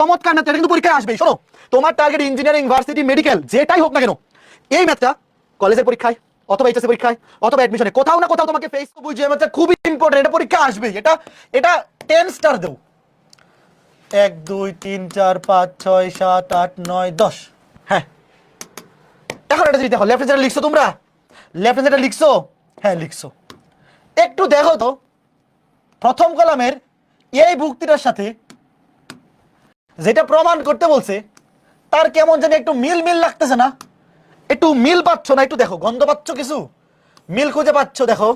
চমৎকার না কিন্তু পরীক্ষায় আসবেই। শোনো, তোমার টার্গেট ইঞ্জিনিয়ারিং ভার্সিটি মেডিকেল যেটাই হোক না কেন, এই ম্যাথটা কলেজের পরীক্ষায়, অথবা এইচএসসি পরীক্ষায়, অথবা অ্যাডমিশনে কোথাও না কোথাও তোমাকে ফেস বুঝিয়ে ম্যাথটা খুবই ইম্পর্টেন্ট এটা পরীক্ষা আসবেই। এটা এটা টেন স্টার দেও এক, দুই, তিন, চার, পাঁচ, ছয়, সাত, আট, নয়, দশ। হ্যাঁ। এখন এটা যদি দেখো লেফট যেটা লিখছো তোমরা? লেফট যেটা লিখছো? হ্যাঁ লিখছো। একটু দেখো তো, প্রথম কলামের এই ভুক্তিটার সাথে যেটা প্রমাণ করতে বলছে, তার কেমন জানি একটু মিল মিল লাগতেছে না। একটু মিল পাচ্ছ না, একটু দেখো, গন্ধ পাচ্ছ কিছু? মিল খুঁজে পাচ্ছ, দেখো।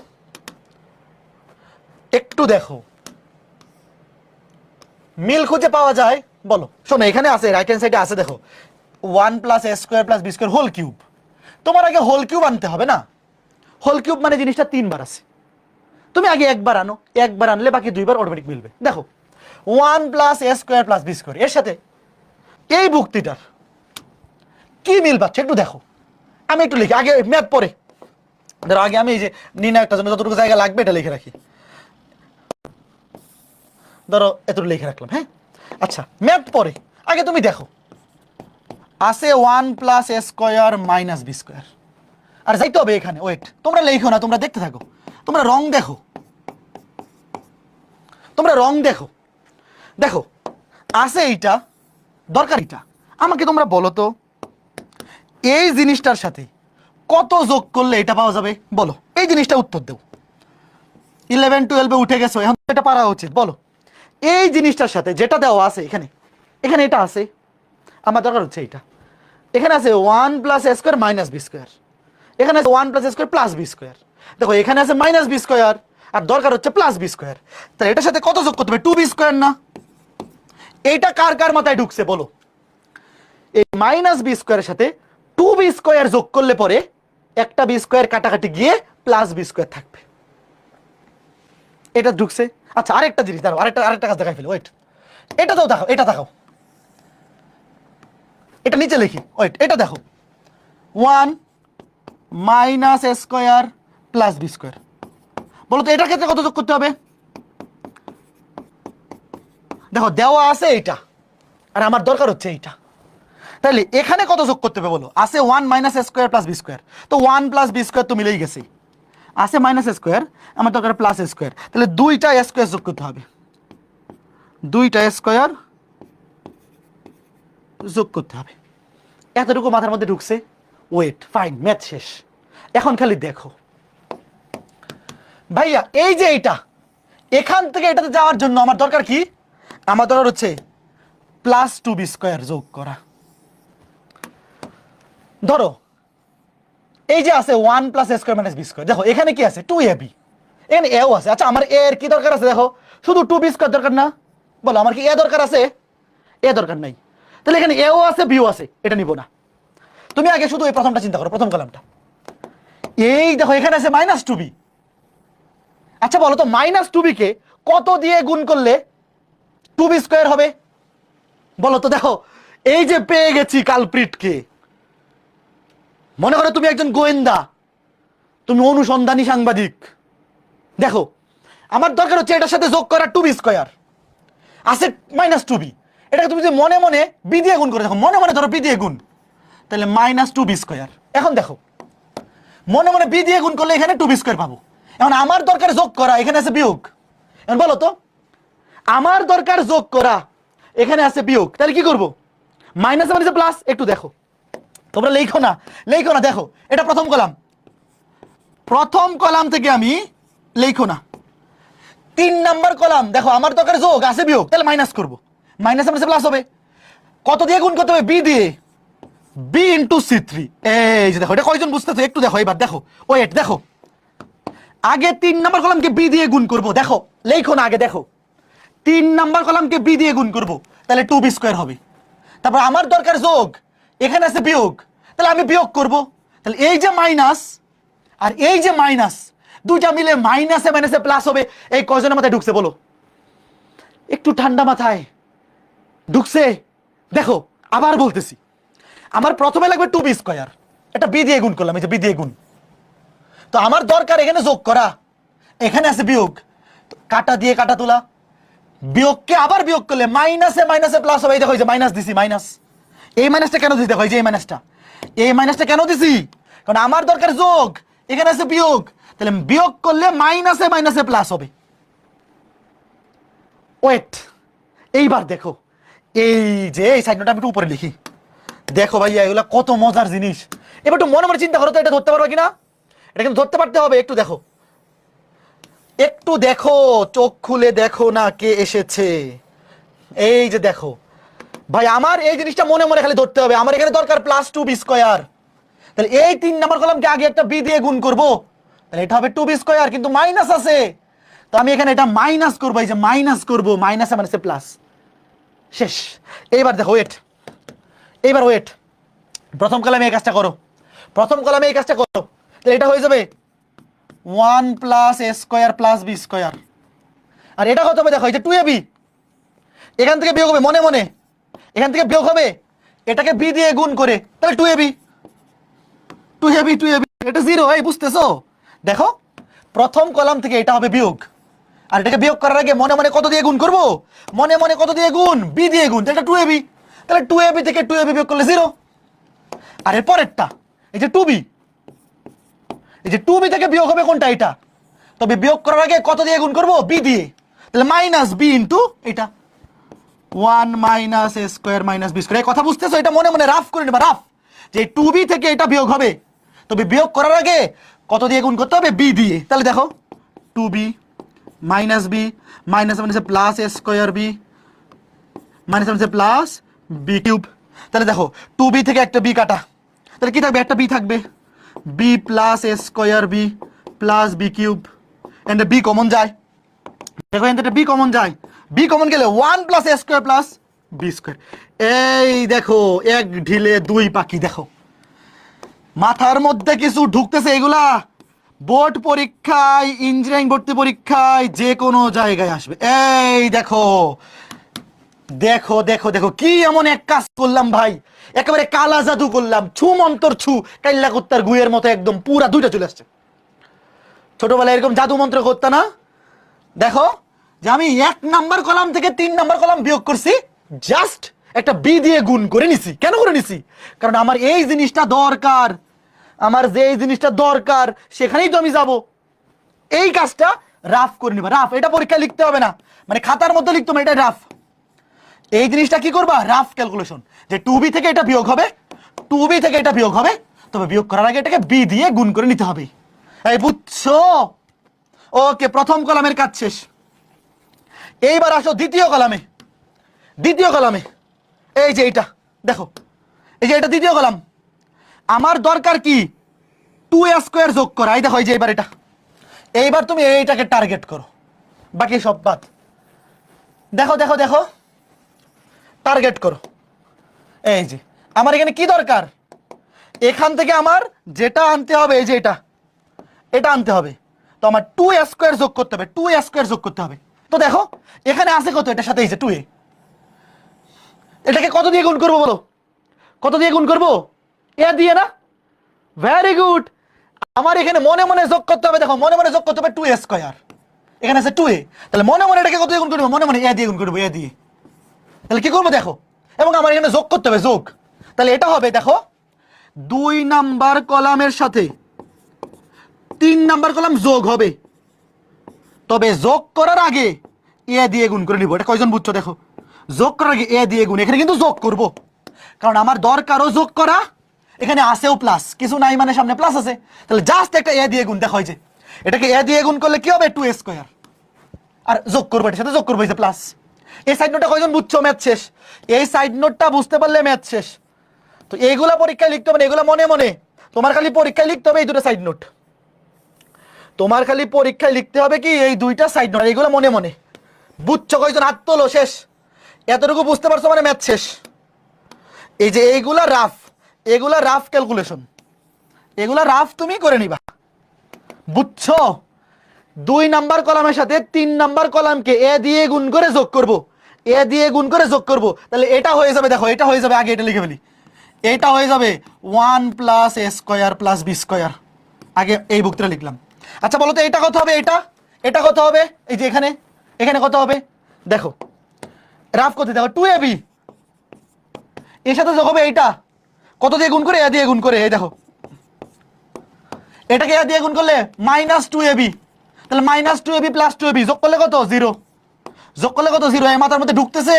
একটু দেখো। মিল খুঁজে পাওয়া যায়, বলো। শোনো, এখানে আছে রাইট হ্যান্ড সাইডে আছে, দেখো। One plus a square plus b square whole cube তোমার আগে হোল কিউব আনতে হবে না? হোল কিউব মানে জিনিসটা তিনবার আছে। তুমি আগে একবার আনো, একবার আনলে বাকি দুইবার অটোমেটিক মিলবে। দেখো one plus a square plus b square. এর সাথে এই বুক্তিটার কি মিল পাচ্ছে একটু দেখো। আমি একটু লিখি, আগে ম্যাথ পরে ধরো আগে আমি এই যে নির্ণায়কটার জন্য যতটুকু জায়গা লাগবে এটা লিখে রাখি। ধরো এতটুকু লিখে রাখলাম হ্যাঁ? আচ্ছা ম্যাথ পরে আগে তুমি দেখো। আছে one plus a square minus b square. আর যাইতে হবে এখানে, ওয়েট, তোমরা লেখো না, তোমরা দেখতে থাকো। তোমরা রং দেখো। তোমরা রং দেখো। দেখো, আছে এইটা, দরকার এটা আমাকে তোমরা বলো তো, এই জিনিসটার সাথে কত যোগ করলে এটা পাওয়া যাবে? বলো, এই জিনিসটা উত্তর দেও। ইলেভেন টুয়েলভে উঠে গেছো, এখন এটা পারা উচিত, বলো। এই জিনিসটার সাথে যেটা দেওয়া আছে এখানে এখানে এটা আছে, আমার দরকার হচ্ছে এইটা। এখানে আছে one plus a square minus b square এখানে আছে one plus a square plus b square দেখো, এখানে আছে মাইনাস বি স্কোয়ার আর দরকার হচ্ছে প্লাস বি স্কোয়ার তাহলে এটার সাথে কত যোগ করতে হবে? টু বি স্কোয়ার না। এইটা কার কার মাথায় ঢুকছে বলো? এই মাইনাস বি স্কোয়ারের সাথে টু বি স্কোয়ার যোগ করলে পরে একটা বি স্কোয়ার কাটাকাটি গিয়ে প্লাস বি স্কোয়ার থাকবে। এটা ঢুকছে। আচ্ছা আরেকটা জিনিস দাঁড়াও, আরেকটা আরেকটা কাজ দেখাই ফেলো ওয়েট এটা তো দেখো এটা দেখাও। এটা নিচে লিখি ওয়েট এটা দেখো। One minus square plus b square বলো তো, এটার ক্ষেত্রে কত যোগ করতে হবে? দেখো, দেওয়া আছে এইটা, আর আমার দরকার হচ্ছে এইটা। তাহলে এখানে কত যোগ করতে হবে বলো? আছে one minus square plus b square তো ওয়ান প্লাস বি স্কোয়ার তো মিলেই গেছে। আছে মাইনাস স্কোয়ার আমার দরকার প্লাস স্কোয়ার তাহলে দুইটা স্কোয়ার যোগ করতে হবে। দুইটা স্কোয়ার যোগ করতে হবে। এতটুকু মাথার মধ্যে ঢুকছে। ওয়েট ফাইন ম্যাথ শেষ। এখন খালি দেখো। ভাইয়া, এই যে এইটা, এখান থেকে এটাতে যাওয়ার জন্য আমার দরকার কি? আমার দরকার হচ্ছে প্লাস টু বি স্কোয়ার যোগ করা। ধরো, এই যে আছে one plus square minus b square দেখো, এখানে কি আছে? টু এ বি এখানে এও আছে। আচ্ছা আমার এ এর কি দরকার আছে? দেখো, শুধু টু বি স্কোয়ার দরকার না। বলো, আমার কি এ দরকার আছে? এ দরকার নাই। তাহলে এখানে এও আছে বিও আছে, এটা নিব না। তুমি আগে শুধু এই প্রথমটা চিন্তা করো, প্রথম কলামটা এই দেখো, এখানে আছে মাইনাস টু বি আচ্ছা বলো তো মাইনাস টু কে কত দিয়ে গুণ করলে টু বি স্কোয়ার হবে। বলো তো দেখো, এই যে পেয়ে গেছি কালপ্রিটকে, মনে করো তুমি একজন গোয়েন্দা, তুমি অনুসন্ধানী সাংবাদিক। দেখো, আমার দরকার হচ্ছে এটার সাথে যোগ করা টু বি স্কোয়ার আছে মাইনাস টু বি এটাকে তুমি যদি মনে মনে বি দিয়ে গুণ করে দেখো, মনে মনে ধরো বি দিয়ে গুণ, তাহলে মাইনাস টু বি স্কোয়ার। এখন দেখো, মনে মনে বি দিয়ে গুণ করলে এখানে টু বি স্কোয়ার পাবো। এখন আমার দরকার যোগ করা, এখানে আছে বিয়োগ। এখন বলো তো আমার দরকার যোগ করা। এখানে আছে বিয়োগ। তাহলে কি করব? মাইনাস মানে প্লাস একটু দেখো। তোমরা লেখো না। লেখো না, দেখো। এটা প্রথম কলাম। প্রথম কলাম থেকে আমি লেখো না। তিন নাম্বার কলাম, দেখো, আমার দরকার যোগ, আছে বিয়োগ। তাহলে মাইনাস করব। মাইনাস মানে প্লাস হবে। কত দিয়ে গুণ করতে হবে? বি দিয়ে। বি ইন্টু সি থ্রি এই যে দেখো, এটা কয়জন বুঝতেছো? একটু দেখো এবার, দেখো। ওয়েট দেখো। আগে তিন নাম্বার কলামকে বি দিয়ে গুণ করব, দেখো। লেখো না, আগে দেখো। তিন নাম্বার কলামকে বি দিয়ে গুণ করব। তাহলে টু বি স্কোয়ার হবে। তারপর আমার দরকার যোগ, এখানে আছে বিয়োগ। তাহলে আমি বিয়োগ করব। তাহলে এই যে মাইনাস আর এই যে মাইনাস দুইটা মিলে মাইনাসে মাইনাসে প্লাস হবে। এই কজনের মাথায় ঢুকছে বলো। একটু ঠান্ডা মাথায়। ঢুকছে। দেখো, আবার বলতেছি। আমার প্রথমে লাগবে টু বি স্কোয়ার এটা বি দিয়ে গুণ করলাম, এই যে বি দিয়ে গুণ। তো আমার দরকার এখানে যোগ করা। এখানে আছে বিয়োগ। কাটা দিয়ে কাটা তোলা। বিয়োগকে আবার বিয়োগ করলে মাইনাসে মাইনাসে প্লাস হবে। এই দেখো যে মাইনাস দিছি মাইনাস এই মাইনাসটা কেন দিছি? দেখো এই যে এই মাইনাসটা এই মাইনাসটা কেন দিছি? কারণ আমার দরকার যোগ, এখানে আছে বিয়োগ। তাহলে বিয়োগ করলে মাইনাসে মাইনাসে প্লাস হবে। ওয়েট এইবার দেখো। এই যে, এই সাইড নোটটা আমি একটু উপরে লিখি। দেখো ভাইয়া, এগুলো কত মজার জিনিস। এবার একটু মনে মনে চিন্তা করো তো, এটা ধরতে পারবে কিনা? এটা কিন্তু ধরতে পারতে হবে, একটু দেখো। একটু দেখো, চোখ খুলে দেখো না কে এসেছে। এই যে দেখো। ভাই, আমার এই জিনিসটা মনে মনে খালি ধরতে হবে। আমার এখানে দরকার প্লাস টু বি স্কোয়ার তাহলে এই তিন নাম্বার কলামকে আগে একটা বি দিয়ে গুণ করব। তাহলে এটা হবে টু বি স্কোয়ার কিন্তু মাইনাস আছে। তো আমি এখানে এটা মাইনাস করব, এই যে মাইনাস করব। মাইনাসে মাইনাসে প্লাস শেষ। এইবার দেখো ওয়েট এইবার ওয়েট প্রথম কলামে এই কাজটা করো। প্রথম কলামে এই কাজটা করো। তাহলে এটা হয়ে যাবে one plus a square plus b square. আর এটা কত হবে দেখো যে টু এ বি এখান থেকে বিয়োগ হবে, মনে মনে। এখান থেকে বিয়োগ হবে, এটাকে বি দিয়ে গুণ করে, তাহলে two a b two a b two a b এটা জিরো এই বুঝতেছো? দেখো, প্রথম কলাম থেকে এটা হবে বিয়োগ। আর এটাকে বিয়োগ করার আগে মনে মনে কত দিয়ে গুণ করব? মনে মনে কত দিয়ে গুণ? বি দিয়ে গুণ, তাহলে টু এ বি তাহলে টু এ বি থেকে টু এ বি বিয়োগ করলে জিরো আর এর পরেরটা, এই যে টু বি এই যে টু বি থেকে বিয়োগ হবে কোনটা? এটা। তবে বিয়োগ করার আগে কত দিয়ে গুণ করব? বি দিয়ে। তাহলে মাইনাস বি ইন্টু এটা। One minus a square minus b square কথা বুঝতেছো? এটা মনে মনে রাফ করে নেবা রাফ যে টু বি থেকে এটা বিয়োগ হবে। তবে বিয়োগ করার আগে কত দিয়ে গুণ করতে হবে? বি দিয়ে। তাহলে দেখো two b minus b minus মাইনাসে plus a square b minus মাইনাসে প্লাস বি কিউব তাহলে দেখো টু বি থেকে একটা বি কাটা। তাহলে কি থাকবে? একটা বি থাকবে। B plus a square b plus b cube and b common যায়। দেখো এখান বি কমন যায়। বি কমন গেলে one plus a square plus b square এই দেখো, এক ঢিলে দুই পাখি, দেখো। মাথার মধ্যে কিছু ঢুকতেছে এগুলা। বোর্ড পরীক্ষায় ইঞ্জিনিয়ারিং ভর্তি পরীক্ষায় যে কোনো জায়গায় আসবে। এই দেখো দেখো দেখো দেখো, কি এমন এক কাজ করলাম ভাই। একেবারে কালা জাদু করলাম, ছু মন্তর ছু, কাইল্লা কুত্তার গুয়ের মতো একদম পুরা দুইটা চলে আসছে। ছোটবেলায় এরকম জাদু মন্ত্র করতে না? দেখো, যে আমি এক নাম্বার কলাম থেকে তিন নাম্বার কলাম বিয়োগ করছি জাস্ট একটা বি দিয়ে গুণ করে নিছি। কেন করে নিছি? কারণ আমার এই জিনিসটা দরকার। আমার যে এই জিনিসটা দরকার, সেখানেই তো আমি যাব। এই কাজটা রাফ করে নিবা। রাফ, এটা পরীক্ষা লিখতে হবে না। মানে খাতার মধ্যে লিখতে হবে এটা রাফ। এই জিনিসটা কি করবা? রাফ ক্যালকুলেশন যে টু বি থেকে এটা বিয়োগ হবে টু বি থেকে এটা বিয়োগ হবে, তবে বিয়োগ করার আগে এটাকে বি দিয়ে গুণ করে নিতে হবে। এই বুঝছ? ওকে, প্রথম কলামের কাজ শেষ। এইবার আসো দ্বিতীয় কলামে। দ্বিতীয় কলামে। এই যে এইটা, দেখো। এই যে এটা দ্বিতীয় কলাম। আমার দরকার কি? টু স্কোয়ার যোগ করা। এই দেখো, এই যে এইবার এটা। এইবার তুমি এইটাকে টার্গেট করো। বাকি সব বাদ। দেখো দেখো দেখো। টার্গেট করো। এই যে, আমার এখানে কি দরকার? এখান থেকে আমার যেটা আনতে হবে, এই যে এটা এটা আনতে হবে। তো আমার টু স্কোয়ার যোগ করতে হবে টু স্কোয়ার যোগ করতে হবে। তো দেখো, এখানে আছে কত? এটার সাথে এই যে টু এ এটাকে কত দিয়ে গুণ করব বলো? কত দিয়ে গুণ করব? এ দিয়ে না? ভেরি গুড আমার এখানে মনে মনে যোগ করতে হবে, দেখো, মনে মনে যোগ করতে হবে টু স্কোয়ার এখানে আছে টু এ তাহলে মনে মনে এটাকে কত দিয়ে গুণ করব? মনে মনে এ দিয়ে গুণ করব এ দিয়ে। তাহলে কি করব দেখো? এবং আমার এখানে যোগ করতে হবে, যোগ। তাহলে এটা হবে, দেখো, দুই নাম্বার কলামের সাথে তিন নাম্বার কলাম যোগ হবে। তবে যোগ করার আগে এ দিয়ে গুণ করে নিব। এটা কয়জন বুঝছ দেখো? যোগ করার আগে এ দিয়ে গুণ। এখানে কিন্তু যোগ করব। কারণ আমার দরকারও যোগ করা, এখানে আসেও প্লাস কিছু নাই মানে সামনে প্লাস আছে। তাহলে জাস্ট একটা এ দিয়ে গুণ দেখা হয়েছে এটাকে এ দিয়ে গুণ করলে কি হবে? টু স্কোয়ার আর যোগ করব, এটার সাথে যোগ করব প্লাস এই সাইড নোটটা কয়জন বুঝছ ম্যাথ শেষ? এই সাইড নোটটা বুঝতে পারলে ম্যাথ শেষ। তো এইগুলা পরীক্ষায় লিখতে হবে এগুলো মনে মনে। তোমার খালি পরীক্ষায় লিখতে হবে এই দুটো সাইড নোট তোমার খালি পরীক্ষায় লিখতে হবে কি এই দুইটা সাইড নোট এইগুলো মনে মনে। বুঝছ কয়জন? হাত তোলো, শেষ। এতটুকু বুঝতে পারছ মানে ম্যাথ শেষ। এই যে এইগুলা রাফ এগুলা রাফ ক্যালকুলেশন এগুলা রাফ তুমি করে নিবা। বুঝছ? দুই নাম্বার কলামের সাথে তিন নাম্বার কলামকে এ দিয়ে গুণ করে যোগ করব। এ দিয়ে গুণ করে যোগ করব। তাহলে এটা হয়ে যাবে, দেখো, এটা হয়ে যাবে, আগে এটা লিখে ফেলি। এটা হয়ে যাবে one plus a square plus b square আগে এই বুকটা লিখলাম। আচ্ছা বলো তো, এটা কত হবে, এটা? এটা কত হবে? এই যে এখানে। এখানে কত হবে? দেখো রাফ করতে, দেখো টু এবি এর সাথে যোগ হবে এইটা। কত দিয়ে গুণ করে? এ দিয়ে গুণ করে, এই দেখো। এটাকে এ দিয়ে গুণ করলে মাইনাস টু এবি তাহলে minus two a b plus two a b যোগ করলে কত? জিরো করলে কত জিরো? এই মাথার মধ্যে ঢুকতেছে।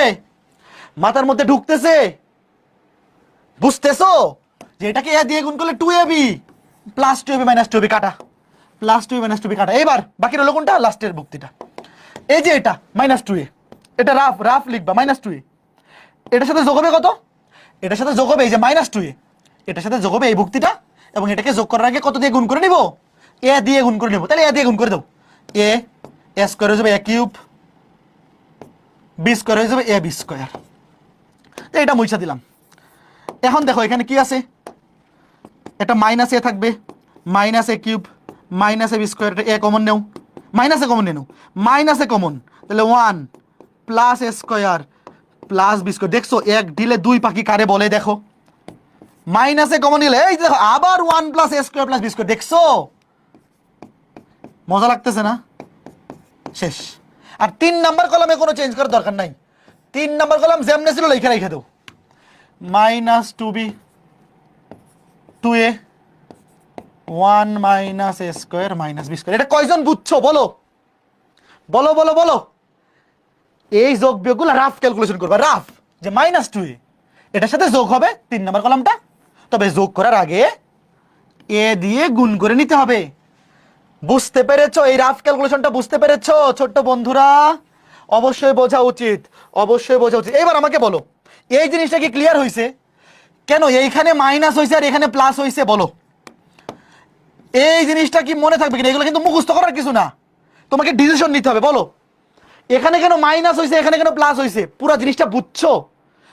মাথার মধ্যে ঢুকতেছে। বুঝতেছো? যে এটাকে এ দিয়ে গুণ করলে two a b plus two a b minus two a b কাটা। Plus two minus two b কাটা। এবার বাকি রইল কোনটা? লাস্টের ভুক্তিটা। এই যে এটা মাইনাস টু এ এটা রাফ রাফ লিখবা মাইনাস টু এ এটার সাথে যোগ হবে কত? এটার সাথে যোগ হবে এই যে মাইনাস টু এ এটার সাথে যোগ হবে এই ভুক্তিটা এবং এটাকে যোগ করার আগে কত দিয়ে গুণ করে নিব? এ দিয়ে গুণ করে নিব। তাহলে এ দিয়ে গুণ করে দাও এ এ স্কোয়ার হয়ে যাবে এ কিউব বি স্কোয়ার হয়ে যাবে এ বি স্কোয়ার এটা মুইছা দিলাম। এখন দেখো, এখানে কি আছে? এটা মাইনাস এ থাকবে। Minus a cube minus a b square এটা এ কমন নেও। মাইনাস এ কমন নিয়ে নাও। মাইনাস এ কমন তাহলে one plus a square plus b square দেখছ, এক দিলে দুই পাখি কারে বলে, দেখো। মাইনাসে কমন নিলে, এই দেখো, আবার one plus a square plus b square দেখছ? মজা লাগতেছে না? শেষ। আর তিন নাম্বার কলামে কোনো চেঞ্জ করার দরকার নাই। তিন নাম্বার কলাম যেমনে ছিল লেখা রেখে দাও। Minus two b two a one minus a square minus b square এটা কয়জন বুঝছ? বলো। বলো বলো বলো। এই যোগ বিয়োগগুলো রাফ ক্যালকুলেশন করবা রাফ যে মাইনাস টু এ এটার সাথে যোগ হবে তিন নাম্বার কলামটা। তবে যোগ করার আগে এ দিয়ে গুণ করে নিতে হবে। বুঝতে পেরেছ? এই রাফ ক্যালকুলেশনটা বুঝতে পেরেছ, ছোট্ট বন্ধুরা? অবশ্যই বোঝা উচিত, অবশ্যই বোঝা উচিত। এবার আমাকে বলো, এই জিনিসটা কি ক্লিয়ার হয়েছে কেন এইখানে মাইনাস হয়েছে আর এখানে প্লাস হয়েছে বলো। এই জিনিসটা কি মনে থাকবে কিনা? এগুলো কিন্তু মুখস্থ করার কিছু না। তোমাকে ডিসিশন নিতে হবে, বলো। এখানে কেন মাইনাস হয়েছে এখানে কেন প্লাস হয়েছে পুরো জিনিসটা বুঝছ?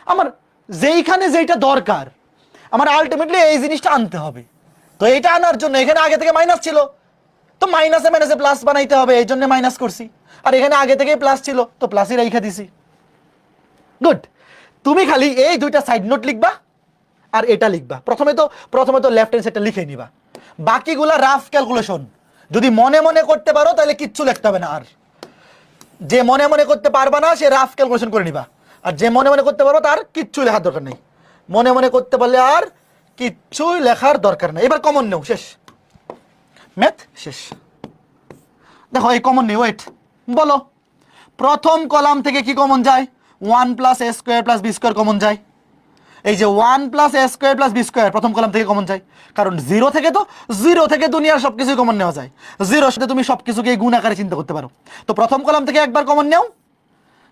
আমার যেইখানে যেইটা দরকার, আমার আলটিমেটলি এই জিনিসটা আনতে হবে। তো এইটা আনার জন্য এখানে আগে থেকে মাইনাস ছিল। তো মাইনাসে মাইনাসে প্লাস বানাইতে হবে, এই জন্য মাইনাস করছি। আর এখানে আগে থেকেই প্লাস ছিল, তো প্লাসই রেখে দিছি। গুড তুমি খালি এই দুইটা সাইড নোট লিখবা, আর এটা লিখবা। প্রথমে তো প্রথমে তো লেফট হ্যান্ড সাইডটা লিখে নিবা। বাকিগুলা রাফ ক্যালকুলেশন যদি মনে মনে করতে পারো, তাহলে কিচ্ছু লিখতে হবে না আর। যে মনে মনে করতে পারবা না, সে রাফ ক্যালকুলেশন করে নিবা। আর যে মনে মনে করতে পারব তার কিচ্ছু লেখার দরকার নেই। মনে মনে করতে পারলে আর কিচ্ছুই লেখার দরকার নেই। এবার কমন নেও, শেষ। ম্যাথ শেষ। দেখো এই কমন নেই ওয়েট বলো, প্রথম কলাম থেকে কি কমন যায়? One plus a square plus b square common যায়। এই যে one plus a square plus b square প্রথম কলাম থেকে কমন যায়। কারণ জিরো থেকে তো জিরো থেকে দুনিয়ার সব কিছুই কমন নেওয়া যায়। জিরোর সাথে তুমি সব কিছুকে গুণ আকারে চিন্তা করতে পারো। তো প্রথম কলাম থেকে একবার কমন নেও,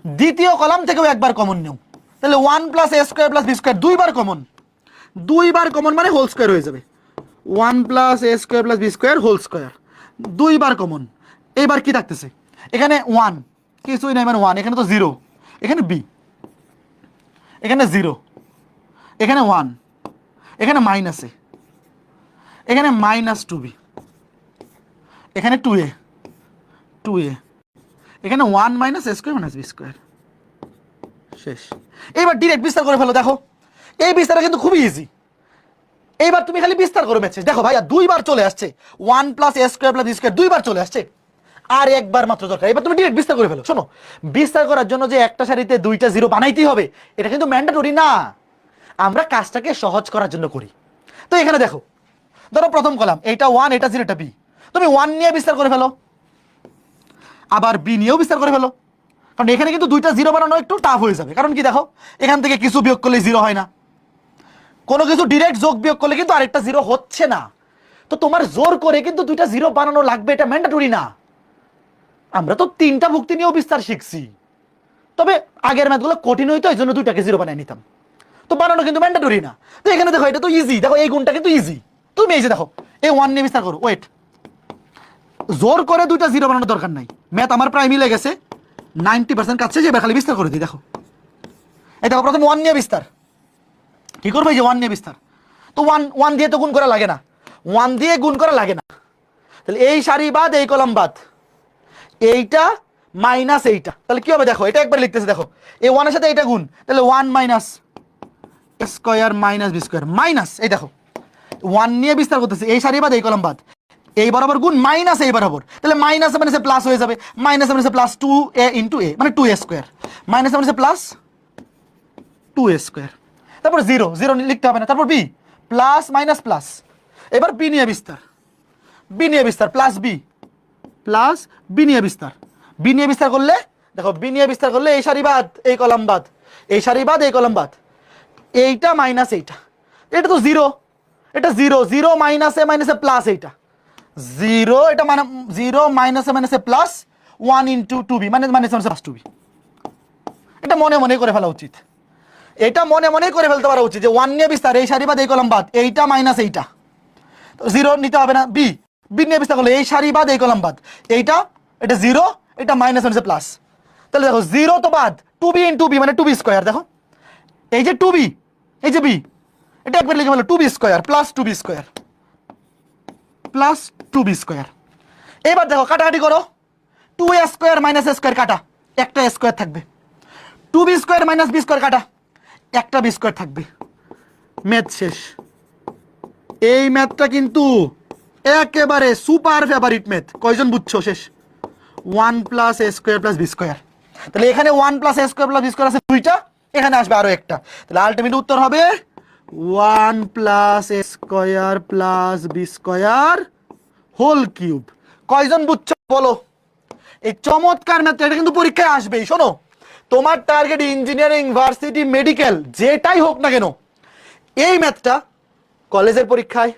দ্বিতীয় কলাম থেকেও একবার কমন নেও। তাহলে one plus a square plus b square দুইবার কমন দুইবার কমন মানে হোল স্কোয়ার হয়ে যাবে। One plus a square plus b square whole square. দুইবার কমন। এইবার কি থাকতেছে? এখানে ওয়ান কিছুই নাই মানে ওয়ান এখানে তো জিরো এখানে বি এখানে জিরো এখানে ওয়ান এখানে মাইনাস এখানে মাইনাস টু বি এখানে টু এ টু এ এখানে one minus a square minus b square শেষ। এইবার ডিরেক্ট বিস্তার করে ফেলো, দেখো। এই বিস্তারটা কিন্তু খুবই ইজি এইবার তুমি খালি বিস্তার করে বেছে দেখো ভাইয়া, দুইবার চলে আসছে। One plus a square plus square দুইবার চলে আসছে। আর একবার মাত্র দরকার। এবার তুমি ডিরেক্ট বিস্তার করে ফেলো। শোনো, বিস্তার করার জন্য যে একটা সারিতে দুইটা জিরো বানাইতেই হবে, এটা কিন্তু ম্যান্ডেটরি না। আমরা কাজটাকে সহজ করার জন্য করি। তো এখানে দেখো, ধরো প্রথম কলাম, এটা ওয়ান এটা জিরো এটা বি তুমি ওয়ান নিয়ে বিস্তার করে ফেলো। আবার বি নিয়েও বিস্তার করে ফেলো। কারণ এখানে কিন্তু দুইটা জিরো বানানো একটু টাফ হয়ে যাবে। কারণ কি দেখো, এখান থেকে কিছু বিয়োগ করলে জিরো হয় না। কোনো কিছু ডিরেক্ট যোগ বিয়োগ করলে কিন্তু আরেকটা জিরো হচ্ছে না। তো তোমার জোর করে কিন্তু দুইটা জিরো বানানো লাগবে, এটা ম্যান্ডাটরি না। আমরা তো তিনটা ভুক্তি নিয়েও বিস্তার শিখছি। তবে আগের ম্যাথগুলো কঠিন হইতো, এই জন্য দুইটাকে জিরো বানিয়ে নিতাম। তো বানানো কিন্তু ম্যান্ডাটরি না। তো এখানে দেখো, এটা তো ইজি দেখো, এই গুণটা কিন্তু ইজি তুমি এই যে দেখো, এই ওয়ান নিয়ে বিস্তার করো। ওয়েট জোর করে দুইটা জিরো বানানোর দরকার নাই। ম্যাথ আমার প্রায় মিলে গেছে নাইনটি পার্সেন্ট কাছে যে খালি বিস্তার করে দিই, দেখো। এই দেখো, প্রথমে ওয়ান নিয়ে বিস্তার। কি করবে যে ওয়ান নিয়ে বিস্তার? তো ওয়ান ওয়ান দিয়ে তো গুণ করা লাগে না। ওয়ান দিয়ে গুণ করা লাগে না। তাহলে এই সারি বাদ, এই কলাম বাদ। এইটা মাইনাস এইটা। তাহলে কি হবে দেখো, এটা একবার লিখতেছে, দেখো। এই ওয়ানের সাথে এটা গুণ, তাহলে one minus square minus b square minus এই দেখো। ওয়ান নিয়ে বিস্তার করতেছে, এই সারি বাদ, এই কলাম বাদ। এই বরাবর গুণ মাইনাস এই বরাবর। তাহলে মাইনাস মানে সে প্লাস হয়ে যাবে। মাইনাস মানে সে plus two a into a মানে টু এ স্কোয়ার মাইনাস মানে সে প্লাস টু এ স্কোয়ার তারপর জিরো জিরো লিখতে হবে না, তারপর বি প্লাস মাইনাস প্লাস এবার বি নিয়ে বিস্তার। বি নিয়ে বিস্তার প্লাস বি প্লাস বি নিয়ে বিস্তার। বি নিয়ে বিস্তার করলে, দেখো বি নিয়ে বিস্তার করলে এই সারি বাদ, এই কলাম বাদ। এই সারি বাদ, এই কলাম বাদ। এইটা মাইনাস এইটা। এটা তো জিরো এটা জিরো জিরো মাইনাসে মাইনাসে প্লাস এইটা। জিরো এটা মানে জিরো মাইনাসে মাইনাসে plus one into two b মানে মাইনাস মাইনাসে প্লাস টু বি এটা মনে মনে করে ফেলা উচিত। এটা মনে মনে করে ফেলতে পারা উচিত যে ওয়ান নিয়ে বিস্তার, এই সারি বাদ এই কলম বাদ, এইটা মাইনাস এইটা। তো জিরো নিতে হবে না বি বি নিয়ে বিস্তার করলে এই সারি বাদ, এই কলম বাদ। এইটা, এটা জিরো এটা মাইনাস মাইনাসে প্লাস তাহলে দেখো জিরো তো বাদ two b in two b মানে টু বি স্কোয়ার দেখো। এই যে টু বি এই যে বি এটা একবার লিখে ফেলো two b square plus two b square plus two b square এবার দেখো, কাটাকাটি করো। Two a square minus a square কাটা, একটা স্কোয়ার থাকবে। Two b square minus b square কাটা। একটা বি স্কোয়ার থাকবে। ম্যাথ শেষ। এই ম্যাথটা কিন্তু একেবারে সুপার ফেভারিট ম্যাথ। কয়জন বুঝছ? শেষ। One plus a square plus b square তাহলে এখানে one plus a square plus b square আছে দুইটা, এখানে আসবে আরও একটা। তাহলে আলটিমেট উত্তর হবে one plus a square plus b square whole cube কয়জন বুঝছ? বলো। এই চমৎকার ম্যাথ এটা কিন্তু পরীক্ষায় আসবেই, শোনো। তোমার টার্গেট ইঞ্জিনিয়ারিং ইউনিভার্সিটি মেডিকেল যেটাই হোক না কেন, এই ম্যাথটা কলেজের পরীক্ষায়,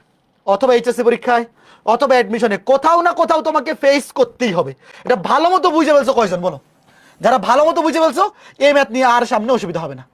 অথবা এইচএসসি পরীক্ষায়, অথবা অ্যাডমিশনে কোথাও না কোথাও তোমাকে ফেস করতেই হবে। এটা ভালো মতো বুঝে ফেলছো কয়জন বলো? যারা ভালো মতো বুঝে ফেলছো, এই ম্যাথ নিয়ে আর সামনে অসুবিধা হবে না।